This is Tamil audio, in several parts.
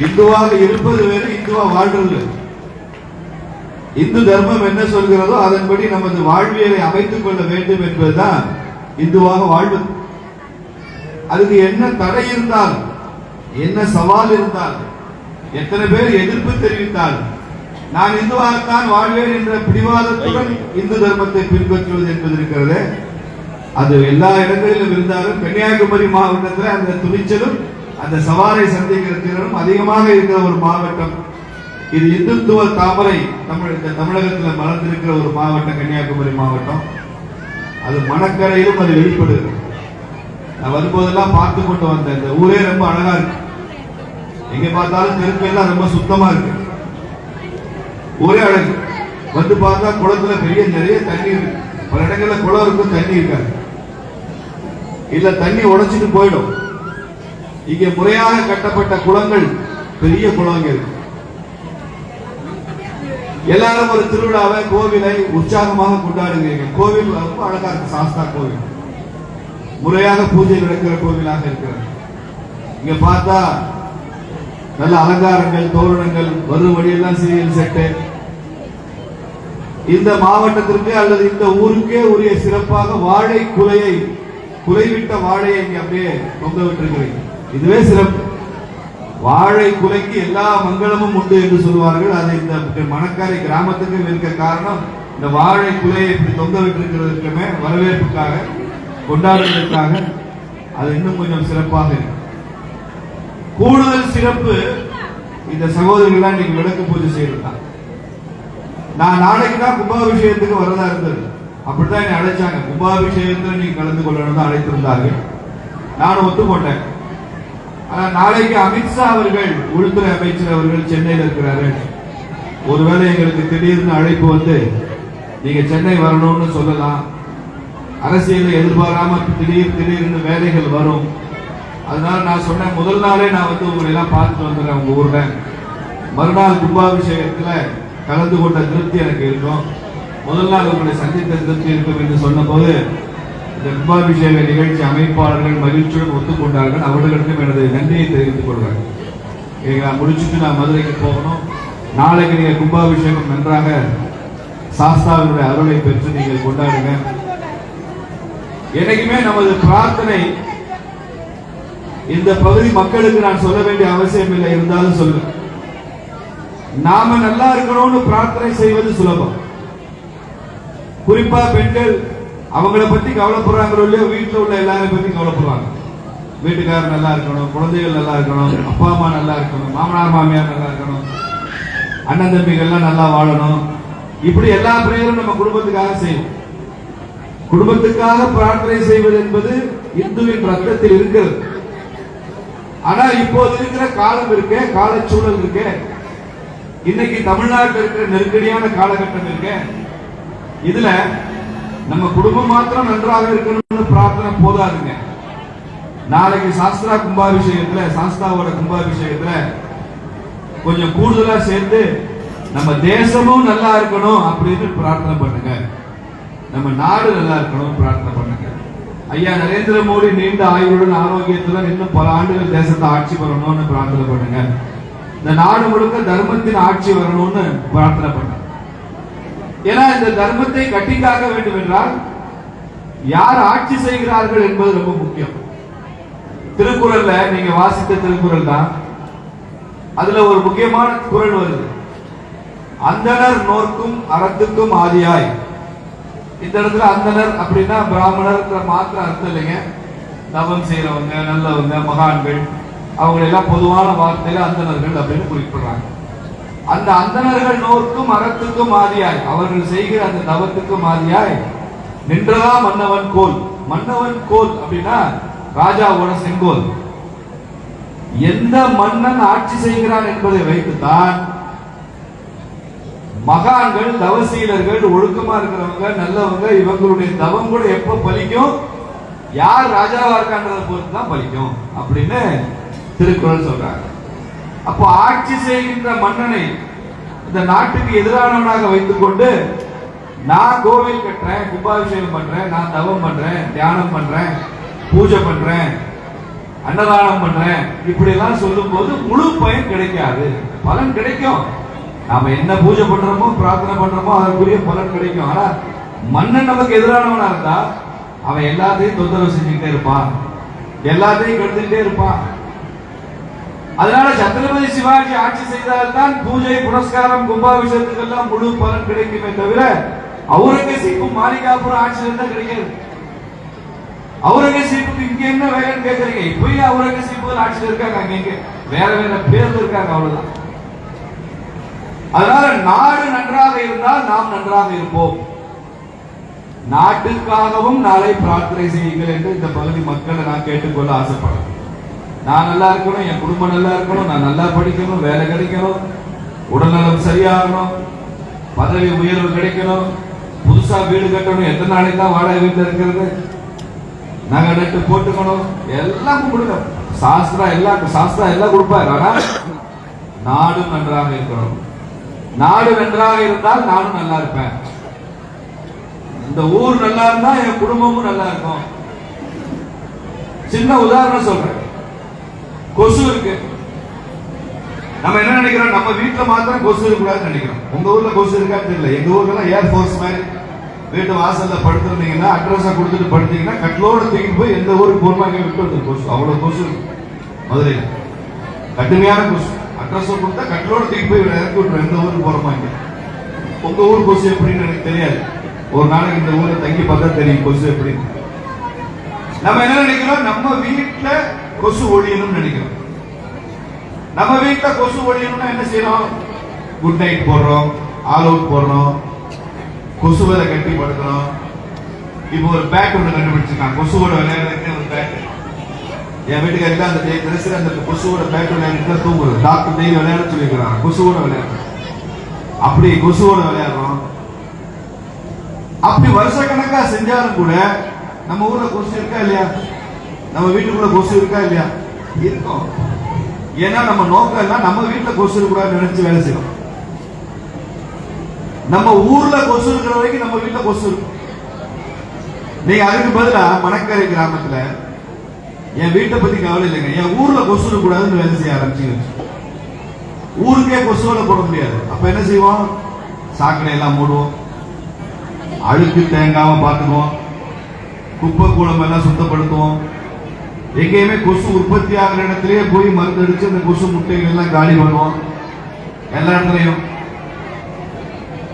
இந்துவாக இருப்பது வேறு இந்துவா வாழ்றது. இந்து தர்மம் என்ன சொல்கிறதோ அதன்படி நமது வாழ்வியலை அமைத்துக் கொள்ள வேண்டும் என்பதுதான் இந்துவாக வாழ்வது. அதுக்கு என்ன தடை இருந்தால் என்ன சவால் இருந்தால் எத்தனை பேர் எதிர்ப்பு தெரிவித்தால் நான் இந்துவாகத்தான் வாழ்வேன் என்ற பிடிவாதத்துடன் இந்து தர்மத்தை பின்பற்றுவது என்பது இருக்கிறது. அது எல்லா இடங்களிலும் இருந்தாலும் கன்னியாகுமரி மாவட்டத்தில் அந்த துணிச்சலும் அந்த சவாலை சந்திக்கிற திறனும் அதிகமாக இருக்கிற ஒரு மாவட்டம். இது இந்துத்துவ தாமரை தமிழ் இந்த தமிழகத்தில் மலர்ந்திருக்கிற ஒரு மாவட்டம் கன்னியாகுமரி மாவட்டம். அது மணக்கரையிலும் அது வெளிப்படுது நான் வரும்போதெல்லாம் பார்த்து கொண்டு வந்தேன். இந்த ஊரே ரொம்ப அழகா இருக்கு. எங்க பார்த்தாலும் தெருப்பெல்லாம் ரொம்ப சுத்தமா இருக்கு. ஒரே அழகு. வந்து பார்த்தா குளத்துல பெரிய நிறைய தண்ணி இருக்கு. பல இடங்கள்ல குளம் இருக்கும் தண்ணி இருக்காது. இல்ல தண்ணி உடைச்சிட்டு போயிடும். இங்க முறையாக கட்டப்பட்ட குளங்கள் பெரிய குளம் இருக்கு எல்லாரும் ஒரு திருவிழாவை கோவிலை உற்சாகமாக கொண்டாடுகிறீர்கள். கோவில் ரொம்ப அழகா இருக்கு சாஸ்தா கோவில். முறையாக பூஜை நடக்கிற கோவிலாக இருக்கிறது. இங்க பார்த்தா நல்ல அலங்காரங்கள் தோரணங்கள் வரும் வழியெல்லாம் சீரியல் செட்டு. இந்த மாவட்டத்திற்கு அல்லது இந்த ஊருக்கே உரிய சிறப்பாக வாழை குலையை குலைவிட்ட வாழையை இங்க அப்படியே தொங்க விட்டிருக்கிறீங்க இதுவே சிறப்பு. வாழை குலைக்கு எல்லா மங்களமும் உண்டு என்று சொல்வார்கள் அது இந்த மணக்காரை கிராமத்துக்கு இருக்க காரணம் இந்த வாழை குலையை இப்படி தொங்க விட்டிருக்கிறதுக்குமே வரவேற்புக்காக கொண்டாடுவதற்காக அது இன்னும் கொஞ்சம் சிறப்பாக இருக்கு கூடுதல் சிறப்பு இந்த சகோதரிகள்லாம் இன்னைக்கு விளக்கு பூஜை செய்யறதுதான். நான் நாளைக்கு தான் கும்பாபிஷேகத்துக்கு வரதா இருந்தது. அப்படித்தான் என்னை அழைச்சாங்க. கும்பாபிஷேகத்துல நீங்க கலந்து கொள்ளணும் தான் அழைத்திருந்தார்கள். நானும் ஒத்துக்கொண்டேன். நாளைக்கு அமித்ஷா அவர்கள் உள்துறை அமைச்சர் அவர்கள் சென்னையில் இருக்கிறார்கள். ஒருவேளை எங்களுக்கு திடீர்னு அழைப்பு வந்து நீங்க சென்னை வரணும்னு சொல்லலாம். அரசியல் எதிர்பாராம திடீர் திடீர்னு வேலைகள் வரும். அதனால நான் சொன்ன முதல் நாளே நான் வந்து உங்களை எல்லாம் பார்த்துட்டு வந்துடுறேன் உங்க ஊர்ல. மறுநாள் கும்பாபிஷேகத்துல கலந்து கொண்ட திருப்தி எனக்கு இருக்கும். முதல் நாள் உங்களை சந்தித்த திருப்தி இருக்கும் என்று சொன்னபோது கும்பாபிஷேக நிகழ்ச்சி அமைப்பாளர்கள் மகிழ்ச்சியுடன் ஒத்துக்கொண்டார்கள். அவர்களுக்கும் எனது நன்றியை தெரிவித்துக் கொள்கிறேன். இதை நான் முடிச்சுட்டு நான் மதுரைக்கு போகணும். நாளைக்கு நீங்க கும்பாபிஷேகம் நன்றாக சாஸ்தாவினுடைய அருளை பெற்று நீங்கள் கொண்டாடுங்க. என்னைக்குமே நமது பிரார்த்தனை இந்த பகுதி மக்களுக்கு நான் சொல்ல வேண்டிய அவசியம் இல்லை இருந்தாலும் சொல்லுவேன் நாம நல்லா இருக்கணும்னு பிரார்த்தனை செய்வது சுலபம். குறிப்பா பெண்கள் அவங்கள பத்தி கவலைப்படுறாங்களோ இல்லையோ வீட்டில் உள்ள எல்லாரையும் பத்தி கவலைப்படுவாங்க. வீட்டுக்காரர் நல்லா இருக்கணும் குழந்தைகள் நல்லா இருக்கணும் அப்பா அம்மா நல்லா இருக்கணும் மாமனார் மாமியார் நல்லா இருக்கணும் அண்ணன் தம்பிகள்லாம் நல்லா வாழணும். இப்படி எல்லா பிரேயரும் நம்ம குடும்பத்துக்காக செய்வோம். குடும்பத்துக்காக பிரார்த்தனை செய்வது என்பது இந்துவின் ரத்தத்தில் இருக்கிறது. ஆனா இப்போது இருக்கிற காலம் இருக்க காலச்சூழல் இருக்க. இன்னைக்கு தமிழ்நாட்டில் இருக்கிற நெருக்கடியான காலகட்டம் இருக்க. இதுல நம்ம குடும்பம் மாத்திரம் நன்றாக இருக்கணும்னு பிரார்த்தனை போதாதுங்க. நாளைக்கு சாஸ்திரா கும்பாபிஷேகத்துல சாஸ்தாவோட கும்பாபிஷேகத்துல கொஞ்சம் கூடுதலா சேர்த்து நம்ம தேசமும் நல்லா இருக்கணும் அப்படின்னு பிரார்த்தனை பண்ணுங்க. நம்ம நாடு நல்லா இருக்கணும் பிரார்த்தனை பண்ணுங்க. ஐயா நரேந்திர மோடி நீண்ட ஆயுளுடன் ஆரோக்கியத்துடன் இன்னும் பல ஆண்டுகள் தேசத்தை ஆட்சி வரணும்னு பிரார்த்தனை பண்ணுங்க. இந்த நாடு முழுக்க தர்மத்தின் ஆட்சி வரணும்னு பிரார்த்தனை பண்ணுங்க. ஏன்னா இந்த தர்மத்தை கட்டி காக்க வேண்டும் என்றால் யார் ஆட்சி செய்கிறார்கள் என்பது ரொம்ப முக்கியம். திருக்குறள்ல நீங்க வாசித்த திருக்குறள் தான். அதுல ஒரு முக்கியமான குரல் வருது. அந்தனர் நோர்க்கும் அறத்துக்கும் ஆதியாய். இந்த இடத்துல அந்தனர் அப்படின்னா பிராமணர்ன்ற மாத்திர அர்த்தம் இல்லைங்க. தவம் செய்யறவங்க நல்லவங்க மகான்கள் அவங்க எல்லாம் பொதுவான வார்த்தையில அந்தணர்கள் அப்படின்னு குறிப்பிடுறாங்க. அந்த அந்தணர்கள் நோர்க்கும் அறத்துக்கும் ஆதியாய். அவர்கள் செய்கிற அந்த தவத்துக்கும் ஆதியாய். நின்றதா மன்னவன் கோல். மன்னவன் கோல் அப்படின்னா ராஜாவோட செங்கோல். எந்த மன்னன் ஆட்சி செய்கிறான் என்பதை வைத்துத்தான் மகான்கள் தவசீலர்கள் ஒழுக்கமா இருக்கிறவங்க நல்லவங்க இவங்களுடைய தவம் கூட எப்ப பலிக்கும்? யார் ராஜாவா இருக்கான்றதை பொறுத்து தான் பலிக்கும் அப்படின்னு திருக்குறள் சொல்றாங்க. அப்போ ஆட்சி செய்கின்ற மன்னனை இந்த நாட்டுக்கு எதிரானவனாக வைத்துக் கொண்டு நான் கோவில் கட்டுறேன் கும்பாபிஷேகம் பண்றேன் நான் தவம் பண்றேன் தியானம் பண்றேன் பூஜை பண்றேன் அன்னதானம் பண்றேன் இப்படி எல்லாம் சொல்லும் போது முழு பயன் கிடைக்காது. பலன் கிடைக்கும். நாம என்ன பூஜை பண்றோமோ பிரார்த்தனை பண்றோமோ அதற்குரிய பலன் கிடைக்கும். ஆனா மன்னன் நமக்கு எதிரானவனா இருந்தா அவன் எல்லாத்தையும் தொந்தரவு செஞ்சுக்கிட்டே இருப்பான். எல்லாத்தையும் கெடுத்துக்கிட்டே இருப்பான். அதனால சத்ரபதி சிவாஜி ஆட்சி செய்தால்தான் பூஜை புரஸ்காரம் கும்பாபிஷேகத்துக்கெல்லாம் முழு பலன் கிடைக்குமே தவிர அவுரங்கசீப்பும் மாளிகாபுரம் ஆட்சியில் இருந்தா கிடைக்காது அவுரங்கசீப்புக்கு இங்க என்ன வேலைன்னு கேட்கறீங்க இப்பயும் அவுரங்கசீப்பு ஆட்சியில் இருக்காங்க அங்க இங்க. வேற வேற பேர்ல இருக்காங்க அவ்வளவுதான். அதனால நாடு நன்றாக இருந்தால் நாம் நன்றாக இருப்போம். நாட்டுக்காகவும் நாளை பிரார்த்தனை செய்யுங்கள் என்று இந்த பகுதி மக்களை நான் கேட்டுக்கொள்ள ஆசைப்படுறேன். நான் நல்லா இருக்கணும் என் குடும்பம் நல்லா இருக்கணும் நான் நல்லா படிக்கணும் வேலை கிடைக்கணும் உடல்நலம் சரியாகணும் பதவி உயர்வு கிடைக்கணும் புதுசா வீடு கட்டணும் எத்தனை நாளைக்கு தான் வாடகை வீட்டில் இருக்கிறது? நகை நட்டு போட்டுக்கணும் எல்லாம் கொடுங்க சாஸ்திரா எல்லாம் சாஸ்திரா எல்லாம் கொடுப்பாரு ஆனா நாடும் நன்றாக இருக்கணும். நாடு நன்றாக இருந்தால் நானும் நல்லா இருப்பேன். இந்த ஊர் நல்லா இருந்தா என் குடும்பமும் நல்லா இருக்கும். சின்ன உதாரணம் சொல்றேன். கொசு இருக்கு. நம்ம என்ன நினைக்கிறோம்? நம்ம வீட்டுல மாத்திரம் கொசு இருக்கக்கூடாதுன்னு நினைக்கிறோம். உங்க ஊர்ல கொசு இருக்கான்னு தெரியல. எங்க ஊர்ல ஏர் ஃபோர்ஸ் மாதிரி வீட்டு வாசல்ல படுத்திருந்தீங்கன்னா அட்ரஸா கொடுத்துட்டு படுத்தீங்கன்னா கட்லோட தூக்கிட்டு போய் எந்த ஊருக்கு போகணுமோ விட்டு வந்து கொசு அவ்வளவு கொசு இருக்கு. மதுரையில. கடுமையான கொசு. அட்ரஸ் கொடுத்தா கட்லோட தூக்கி போய் இறக்கி விட்டுரும். எந்த ஊருக்கு போறமாங்க உங்க ஊர் கொசு எப்படின்னு எனக்கு தெரியாது. ஒரு நாளைக்கு இந்த ஊர்ல தங்கி பார்த்தா தெரியும் கொசு எப்படின்னு. நம்ம என்ன நினைக்கிறோம்? நம்ம வீட்டுல கொசு ஒழியணும்னு நினைக்கிறோம். நம்ம வீட்டுல கொசு ஒழியணும்னா என்ன செய்யறோம் குட் நைட் போடுறோம் ஆல் அவுட் போடுறோம் கொசுவதை கட்டி படுக்கிறோம். இப்போ ஒரு பேட் ஒன்று கண்டுபிடிச்சிருக்கான் கொசுவோட விளையாடுறதுக்கு ஒரு பேட் என் வீட்டுக்காரில அந்த டே அந்த கொசுவோட பேட் விளையாடிட்டு தூங்குறது டாக்டர் டெய்லி விளையாட சொல்லியிருக்கிறாங்க. கொசுவோட விளையாடுறோம். அப்படி கொசுவோட விளையாடுறோம். அப்படி வருஷ கணக்கா செஞ்சாலும் கூட நம்ம ஊர்ல கொசு இருக்கா இல்லையா? நம்ம வீட்டுக்குள்ள கொசு இருக்கா இல்லையா? இருக்கும். ஏன்னா நம்ம நோக்கம் எல்லாம் நம்ம வீட்டுல கொசு இருக்கக்கூடாதுன்னு நினைச்சு வேலை செய்யணும் நம்ம ஊர்ல கொசு இருக்கிற வரைக்கும் நம்ம வீட்டுல கொசு இருக்கும். நீங்க அதுக்கு பதிலா மணக்கரை கிராமத்துல என் வீட்டை பத்தி கவலை இல்லைங்க. என் ஊர்ல கொசு இருக்கக்கூடாதுன்னு வேலை செய்ய ஆரம்பிச்சு ஊருக்கே கொசுவலை போட முடியாது. அப்ப என்ன செய்வோம்? சாக்கடை எல்லாம் மூடுவோம். அழுக்கு தேங்காம பார்த்துக்குவோம். குப்பை கூடம் எல்லாம் சுத்தப்படுத்துவோம். எங்கேயுமே கொசு உற்பத்தி ஆகிற இடத்துலயே போய் மருந்து அடிச்சு அந்த கொசு முட்டைகள் எல்லாம் காலி பண்ணுவோம். எல்லா இடத்துலையும்.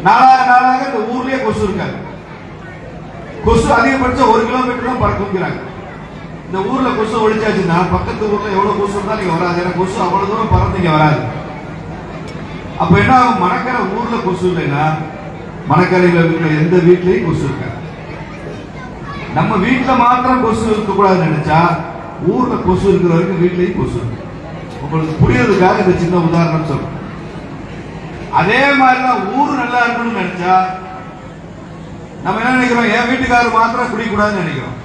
நாளாக நாளாக இந்த ஊர்லயே கொசு இருக்காது. கொசு அதிகபட்சம் ஒரு கிலோமீட்டர் தான் பறக்குங்கிறாங்க. இந்த ஊர்ல கொசு ஒழிச்சாச்சுன்னா பக்கத்து ஊர்ல எவ்வளவு கொசு இருந்தாலும் நீங்க வராது. ஏன்னா கொசு அவ்வளவு தூரம் பறந்து இங்க வராது. அப்ப என்ன ஆகும்? மணக்கரை ஊர்ல கொசு இல்லைன்னா மணக்கரையில் இருக்கிற எந்த வீட்லயும் கொசு இருக்காது. நம்ம வீட்டுல மாத்திரம் கொசு இருக்கக்கூடாதுன்னு நினைச்சா ஊர்ல கொசு இருக்கிற வரைக்கும் வீட்லயும் கொசு உங்களுக்கு புரியறதுக்காக இந்த சின்ன உதாரணம் சொல்றேன். அதே மாதிரிதான் ஊர் நல்லா இருக்கணும்னு நினைச்சா நம்ம என்ன நினைக்கிறோம்? என் வீட்டுக்காரர் மாத்திரம் குடிக்கக்கூடாதுன்னு நினைக்கிறோம்.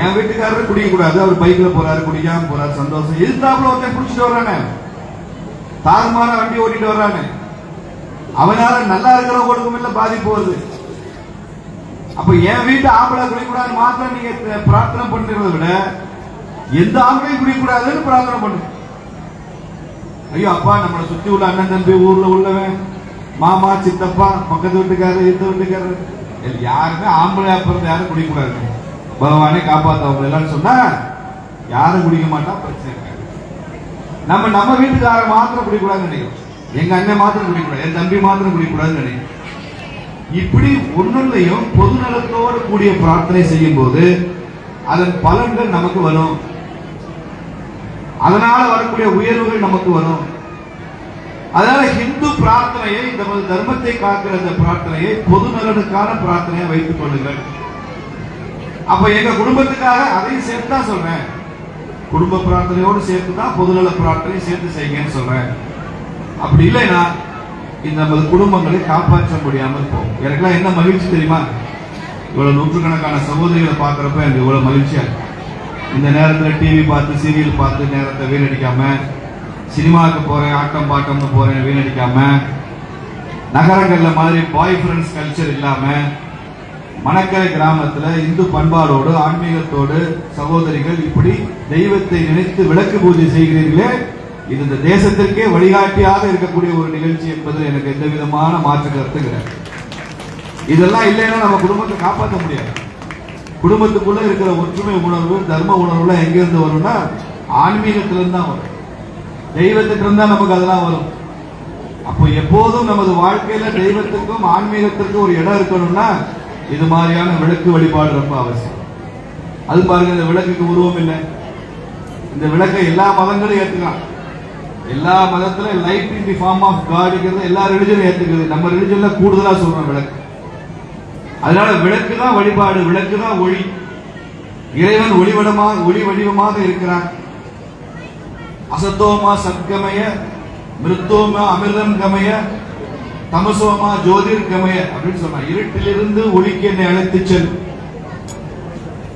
என் வீட்டுக்காரர் குடிக்கக்கூடாது. அவர் பைக்ல போறாரு குடிக்காம போறாரு சந்தோஷம். இருந்தாப்புல ஒருத்தன் குடிச்சிட்டு வர்றானே. தாறுமாற வண்டி ஓட்டிட்டு வர்றானே. அவனால நல்லா இருக்கிறவங்களுக்கும் இல்ல பாதிப்பு வருது. அப்ப என் வீட்டு ஆம்பளை குடிக்கூடாது மாத்திரம் நீங்க பிரார்த்தனை பண்றதை விட எந்த ஆம்பளையும் குடிக்கூடாதுன்னு பிரார்த்தனை பண்ணு ஐயோ அப்பா நம்மளை சுத்தி உள்ள அண்ணன் தம்பி ஊர்ல உள்ளவன் மாமா சித்தப்பா பக்கத்து வீட்டுக்காரர் எந்த வீட்டுக்காரர் யாருமே ஆம்பளை பிறந்த யாரும் குடிக்கூடாது பகவானே காப்பாத்த அவங்க எல்லாம் சொன்னா யாரும் குடிக்க மாட்டா பிரச்சனை இருக்காது. நம்ம நம்ம வீட்டுக்காரர் மாத்திரம் குடிக்கூடாதுன்னு நினைக்கிறோம். எங்க அண்ணன் மாத்திரம் குடிக்கூடாது என் தம்பி மாத்திரம் குடிக்கூடாதுன்னு நினைக்கிறோம். இப்படி ஒன்றுலையும் பொதுநலத்தோடு கூடிய பிரார்த்தனை செய்யும் போது அதன் பலன்கள் நமக்கு வரும். அதனால வரக்கூடிய உயர்வுகள் நமக்கு வரும். அதனால ஹிந்து பிரார்த்தனையை நமது தர்மத்தை காக்கிற அந்த பிரார்த்தனையை பொது நலனுக்கான பிரார்த்தனையை வைத்துக் கொள்ளுங்கள். அப்ப எங்க குடும்பத்துக்காக அதையும் சேர்த்து தான் சொல்றேன். குடும்ப பிரார்த்தனையோடு சேர்த்து தான் பொதுநல பிரார்த்தனையும் சேர்த்து செய்யுங்கன்னு சொல்றேன். அப்படி இல்லைன்னா இந்த நமது குடும்பங்களை காப்பாற்ற முடியாமல் போகும். எனக்கெல்லாம் என்ன மகிழ்ச்சி தெரியுமா? இவ்வளவு நூற்றுக்கணக்கான சகோதரிகளை பார்க்கறப்ப எனக்கு இவ்வளவு மகிழ்ச்சியா இருக்கு. இந்த நேரத்தில் டிவி பார்த்து சீரியல் பார்த்து நேரத்தை வீணடிக்காம சினிமாவுக்கு போகிறேன் ஆட்டம் பாட்டம்னு போகிறேன் வீணடிக்காம நகரங்களில் மாதிரி பாய் ஃப்ரெண்ட்ஸ் கல்ச்சர் இல்லாமல் மணக்கரை கிராமத்தில் இந்து பண்பாடோடு ஆன்மீகத்தோடு சகோதரிகள் இப்படி தெய்வத்தை நினைத்து விளக்கு பூஜை செய்கிறீர்களே இது இந்த தேசத்திற்கே வழிகாட்டியாக இருக்கக்கூடிய ஒரு நிகழ்ச்சி என்பதில் எனக்கு எந்த விதமான மாற்று கருத்துக்கிறேன் இதெல்லாம் இல்லைன்னா நம்ம குடும்பத்தை காப்பாற்ற முடியாது. குடும்பத்துக்குள்ள இருக்கிற ஒற்றுமை உணர்வு தர்ம உணர்வுலாம் எங்க இருந்து வரும்னா ஆன்மீகத்திலிருந்து தான் வரும். தெய்வத்திட்ட இருந்தா நமக்கு அதெல்லாம் வரும். அப்போ எப்போதும் நமது வாழ்க்கையில தெய்வத்துக்கும் ஆன்மீகத்திற்கும் ஒரு இடம் இருக்கணும்னா இது மாதிரியான விளக்கு வழிபாடு ரொம்ப அவசியம். அது பாருங்க இந்த விளக்குக்கு உருவம் இல்லை இந்த விளக்கை எல்லா மதங்களும் ஏற்றுக்கலாம் எல்லா மதத்துல light in the form of காட்ங்கிறது எல்லா ரிலிஜனும் ஏற்றுக்குது நம்ம ரிலிஜன்ல கூடுதலா சொல்றோம் விளக்கு. அதனால விளக்கு தான் வழிபாடு விளக்கு தான் ஒளி. இறைவன் ஒளிவடமாக ஒளி வடிவமாக இருக்கிறான். அசத்தோமா சத்கமய மிருத்தோமா அமிர்தம் கமய தமசோமா ஜோதிர் கமய அப்படின்னு சொன்னா இருட்டிலிருந்து ஒளிக்கு என்னை அழைத்துச் செல்.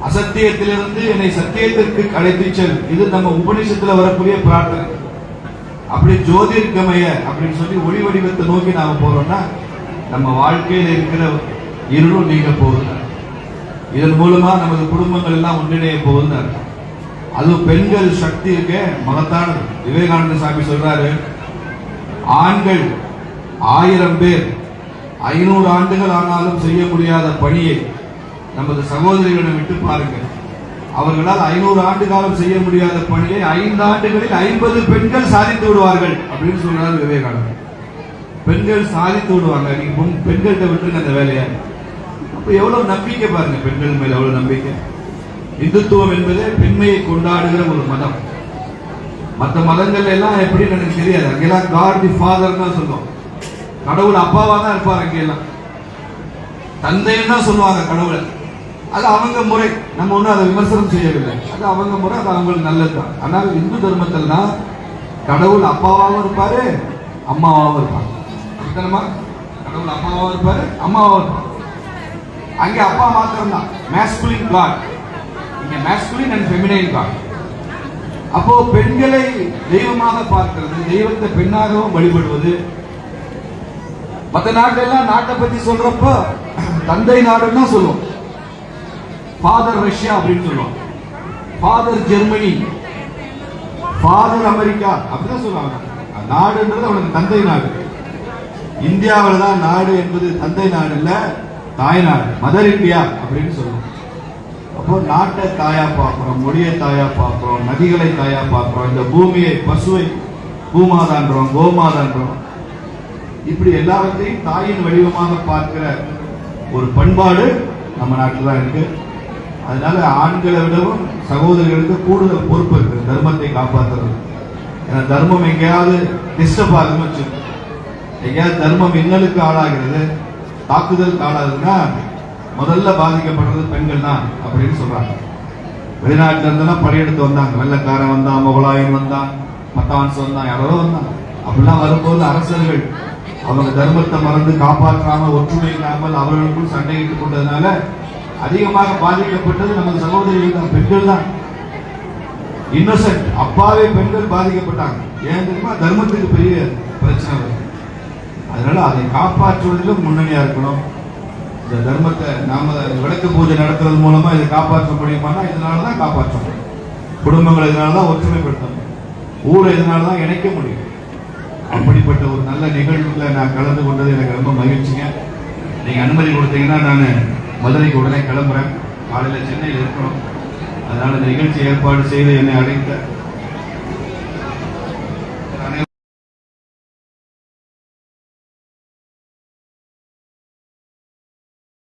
அசத்தியத்திலிருந்து என்னை சத்தியத்திற்கு அழைத்துச் செல். இது நம்ம உபநிஷத்துல வரக்கூடிய பிரார்த்தனை. அப்படி ஜோதிர் கமய அப்படின்னு சொல்லி ஒளி வடிவத்தை நோக்கி நாம போறோம்னா நம்ம வாழ்க்கையில் இருக்கிற இருளும் நீங்க போகுது இதன் மூலமா நமது குடும்பங்கள் எல்லாம் ஒன்றிணைய போகுதுன்னு அர்த்தம். அதுவும் பெண்கள் சக்தி இருக்க மகத்தான விவேகானந்த சாமி சொல்றாரு ஆண்கள் ஆயிரம் பேர் ஐநூறு ஆண்டுகள் ஆனாலும் செய்ய முடியாத பணியை நமது சகோதரிகளிடம் விட்டு பாருங்க. அவர்களால் ஐநூறு ஆண்டு காலம் செய்ய முடியாத பணியை ஐந்து ஆண்டுகளில் ஐம்பது பெண்கள் சாதித்து விடுவார்கள் அப்படின்னு சொல்றாரு விவேகானந்தர். பெண்கள் சாதித்து விடுவாங்க. நீங்க பெண்கள்கிட்ட விட்டுருங்க அந்த வேலையை. எவ்வளவு நம்பிக்கை பாருங்க பெண்கள் மேல எவ்வளவு நம்பிக்கை. இந்துத்துவம் என்பது பெண்மையை கொண்டாடுகிற ஒரு மதம். மற்ற மதங்கள் எல்லாம் எப்படின்னு எனக்கு தெரியாது. அங்கெல்லாம் காட் தி ஃபாதர் தான் சொல்லுவோம் கடவுள் அப்பாவா தான் இருப்பார் அங்கெல்லாம். தந்தைன்னு தான் சொல்லுவாங்க கடவுளை. அது அவங்க முறை. நம்ம ஒன்றும் அதை விமர்சனம் செய்யவில்லை. அது அவங்க முறை அது அவங்களுக்கு நல்லது தான். ஆனால் இந்து தர்மத்தில் தான் கடவுள் அப்பாவாகவும் இருப்பாரு அம்மாவாகவும் இருப்பாங்க. கடவுள் அப்பாவாகவும் இருப்பாரு அம்மாவாகவும் இருப்பாங்க. அங்கே அப்பா மாத்திரம் தான் மேஸ்குலின் காட் இங்க மேஸ்குலின் அண்ட் ஃபெமினைன் காட் அப்போ பெண்களை தெய்வமாக பார்க்கிறது தெய்வத்தை பெண்ணாகவும் வழிபடுவது. மற்ற நாட்டெல்லாம் நாட்டை பத்தி சொல்றப்ப தந்தை நாடுன்னு தான் சொல்லுவோம். ஃபாதர் ரஷ்யா அப்படின்னு சொல்லுவோம். ஃபாதர் ஜெர்மனி ஃபாதர் அமெரிக்கா அப்படிதான் சொல்லுவாங்க. நாடுன்றது அவனுக்கு தந்தை நாடு. இந்தியாவில் தான் நாடு என்பது தந்தை நாடு இல்லை. தாய் நாடு மதர் இந்தியா அப்படின்னு சொல்லுவோம். அப்போ நாட்டை தாயா பார்க்கிறோம் மொழியை தாயா பார்க்கிறோம் நதிகளை தாயா பார்க்கிறோம் இந்த பூமியை பசுவை பூமாதான்றோம் கோமாதான்றோம். இப்படி எல்லாவற்றையும் தாயின் வடிவமாக பார்க்கிற ஒரு பண்பாடு நம்ம நாட்டில் தான் இருக்கு. அதனால ஆண்களை விடவும் சகோதரிகளுக்கு கூடுதல் பொறுப்பு இருக்கு. தர்மத்தை காப்பாற்றுறது ஏன்னா தர்மம் எங்கேயாவது டிஸ்டர்ப் ஆகுதுன்னு வச்சுக்கோங்க. எங்கேயாவது தர்மம் இன்னலுக்கு ஆளாகிறது. தாக்குதல் ஆளாகுதுன்னா முதல்ல பாதிக்கப்படுறது பெண்கள் தான் அப்படின்னு சொல்றாங்க. வெளிநாட்டுல இருந்தெல்லாம் படையெடுத்து வந்தாங்க. வெள்ளக்காரன் வந்தான் முகலாயன் வந்தான் மத்தான்ஸ் வந்தான் யாரோ வந்தான். அப்படிலாம் வரும்போது அரசர்கள் அவங்க தர்மத்தை மறந்து காப்பாற்றாம ஒற்றுமை இல்லாமல் அவர்களுக்குள் சண்டையிட்டுக் கொண்டதுனால அதிகமாக பாதிக்கப்பட்டது நமது சகோதரிகள் தான் பெண்கள் தான். இன்னசென்ட் அப்பாவே பெண்கள் பாதிக்கப்பட்டாங்க. ஏன் தெரியுமா? தர்மத்துக்கு பெரிய பிரச்சனை வருது. அதனால அதை காப்பாற்றுவதிலும் முன்னணியா இருக்கணும். இந்த தர்மத்தை நாம விளக்கு பூஜை நடத்துறது மூலமா இதை காப்பாற்ற முடியுமானா இதனாலதான் காப்பாற்ற முடியும். குடும்பங்கள் இதனாலதான் ஒற்றுமைப்படுத்த முடியும். ஊரை இதனாலதான் இணைக்க முடியும். அப்படிப்பட்ட ஒரு நல்ல நிகழ்வுல நான் கலந்து கொண்டது எனக்கு ரொம்ப மகிழ்ச்சிங்க. நீங்க அனுமதி கொடுத்தீங்கன்னா நான் மதுரைக்கு உடனே கிளம்புறேன். காலையில சென்னையில் இருக்கணும். அதனால இந்த நிகழ்ச்சி ஏற்பாடு செய்து என்னை அழைத்த